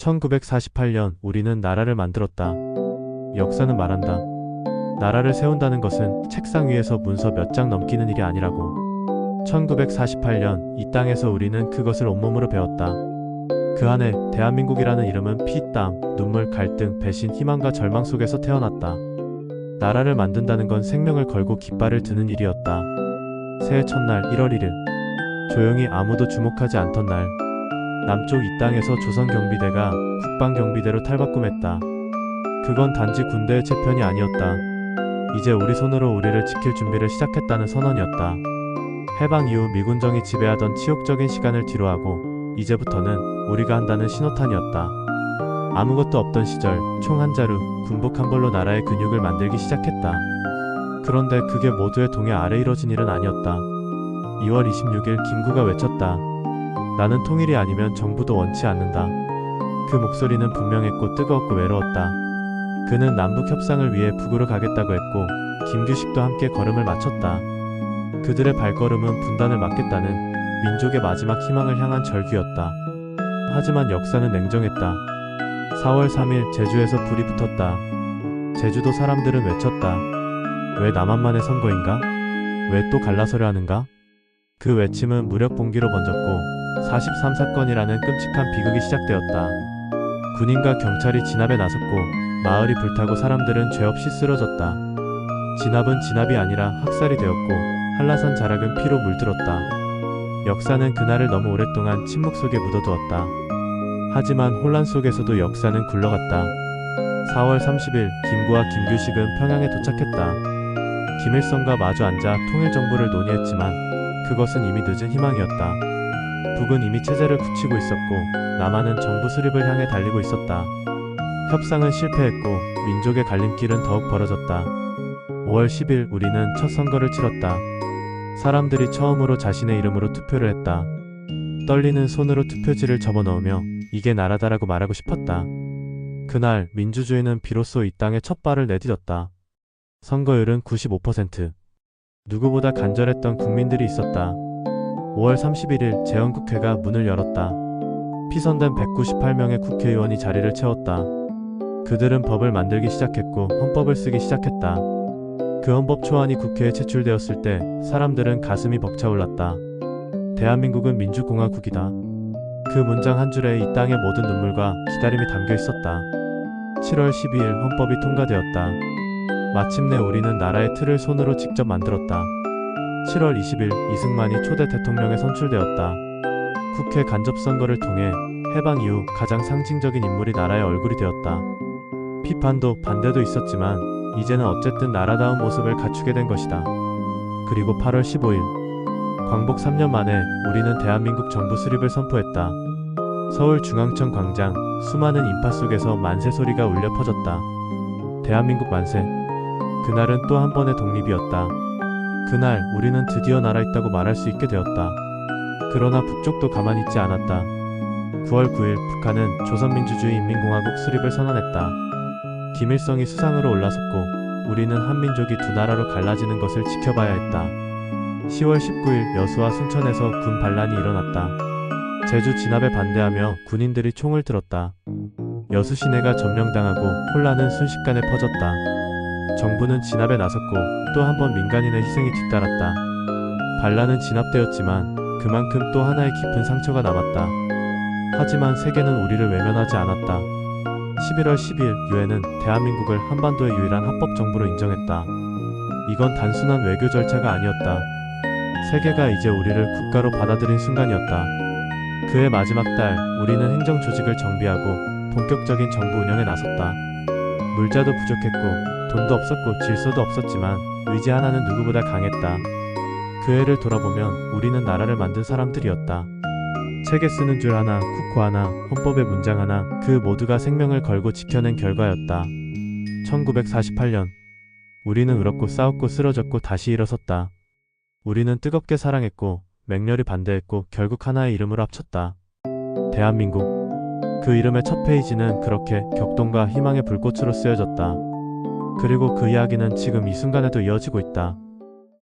1948년 우리는 나라를 만들었다. 역사는 말한다. 나라를 세운다는 것은 책상 위에서 문서 몇 장 넘기는 일이 아니라고. 1948년 이 땅에서 우리는 그것을 온몸으로 배웠다. 그 안에 대한민국이라는 이름은 피, 땀, 눈물, 갈등, 배신, 희망과 절망 속에서 태어났다. 나라를 만든다는 건 생명을 걸고 깃발을 드는 일이었다. 새해 첫날 1월 1일. 조용히 아무도 주목하지 않던 날. 남쪽 이 땅에서 조선 경비대가 국방 경비대로 탈바꿈했다. 그건 단지 군대의 재편이 아니었다. 이제 우리 손으로 우리를 지킬 준비를 시작했다는 선언이었다. 해방 이후 미군정이 지배하던 치욕적인 시간을 뒤로하고 이제부터는 우리가 한다는 신호탄이었다. 아무것도 없던 시절 총 한 자루 군복 한 벌로 나라의 근육을 만들기 시작했다. 그런데 그게 모두의 동의 아래 이뤄진 일은 아니었다. 2월 26일 김구가 외쳤다. 나는 통일이 아니면 정부도 원치 않는다. 그 목소리는 분명했고 뜨거웠고 외로웠다. 그는 남북 협상을 위해 북으로 가겠다고 했고 김규식도 함께 걸음을 맞췄다. 그들의 발걸음은 분단을 막겠다는 민족의 마지막 희망을 향한 절규였다. 하지만 역사는 냉정했다. 4월 3일 제주에서 불이 붙었다. 제주도 사람들은 외쳤다. 왜 남한만의 선거인가? 왜 또 갈라서려 하는가? 그 외침은 무력 봉기로 번졌고 43 사건이라는 끔찍한 비극이 시작되었다. 군인과 경찰이 진압에 나섰고 마을이 불타고 사람들은 죄 없이 쓰러졌다. 진압은 진압이 아니라 학살이 되었고 한라산 자락은 피로 물들었다. 역사는 그날을 너무 오랫동안 침묵 속에 묻어두었다. 하지만 혼란 속에서도 역사는 굴러갔다. 4월 30일 김구와 김규식은 평양에 도착했다. 김일성과 마주 앉아 통일 정부를 논의했지만 그것은 이미 늦은 희망이었다. 북은 이미 체제를 굳히고 있었고 남한은 정부 수립을 향해 달리고 있었다. 협상은 실패했고 민족의 갈림길은 더욱 벌어졌다. 5월 10일 우리는 첫 선거를 치렀다. 사람들이 처음으로 자신의 이름으로 투표를 했다. 떨리는 손으로 투표지를 접어넣으며 이게 나라다라고 말하고 싶었다. 그날 민주주의는 비로소 이 땅에 첫 발을 내딛었다. 선거율은 95%. 누구보다 간절했던 국민들이 있었다. 5월 31일 재헌국회가 문을 열었다. 피선된 198명의 국회의원이 자리를 채웠다. 그들은 법을 만들기 시작했고 헌법을 쓰기 시작했다. 그 헌법 초안이 국회에 제출되었을 때 사람들은 가슴이 벅차올랐다. 대한민국은 민주공화국이다. 그 문장 한 줄에 이 땅의 모든 눈물과 기다림이 담겨 있었다. 7월 12일 헌법이 통과되었다. 마침내 우리는 나라의 틀을 손으로 직접 만들었다. 7월 20일 이승만이 초대 대통령에 선출되었다. 국회 간접선거를 통해 해방 이후 가장 상징적인 인물이 나라의 얼굴이 되었다. 비판도 반대도 있었지만 이제는 어쨌든 나라다운 모습을 갖추게 된 것이다. 그리고 8월 15일 광복 3년 만에 우리는 대한민국 정부 수립을 선포했다. 서울 중앙청 광장 수많은 인파 속에서 만세 소리가 울려 퍼졌다. 대한민국 만세. 그날은 또 한 번의 독립이었다. 그날 우리는 드디어 나라 있다고 말할 수 있게 되었다. 그러나 북쪽도 가만히 있지 않았다. 9월 9일 북한은 조선민주주의 인민공화국 수립을 선언했다. 김일성이 수상으로 올라섰고 우리는 한민족이 두 나라로 갈라지는 것을 지켜봐야 했다. 10월 19일 여수와 순천에서 군 반란이 일어났다. 제주 진압에 반대하며 군인들이 총을 들었다. 여수 시내가 점령당하고 혼란은 순식간에 퍼졌다. 정부는 진압에 나섰고 또 한 번 민간인의 희생이 뒤따랐다. 반란은 진압되었지만 그만큼 또 하나의 깊은 상처가 남았다. 하지만 세계는 우리를 외면하지 않았다. 11월 10일 유엔은 대한민국을 한반도의 유일한 합법 정부로 인정했다. 이건 단순한 외교 절차가 아니었다. 세계가 이제 우리를 국가로 받아들인 순간이었다. 그해 마지막 달 우리는 행정 조직을 정비하고 본격적인 정부 운영에 나섰다. 물자도 부족했고 돈도 없었고 질서도 없었지만 의지 하나는 누구보다 강했다. 그 해를 돌아보면 우리는 나라를 만든 사람들이었다. 책에 쓰는 줄 하나, 쿠코 하나, 헌법의 문장 하나, 그 모두가 생명을 걸고 지켜낸 결과였다. 1948년. 우리는 울었고 싸웠고 쓰러졌고 다시 일어섰다. 우리는 뜨겁게 사랑했고, 맹렬히 반대했고, 결국 하나의 이름으로 합쳤다. 대한민국. 그 이름의 첫 페이지는 그렇게 격동과 희망의 불꽃으로 쓰여졌다. 그리고 그 이야기는 지금 이 순간에도 이어지고 있다.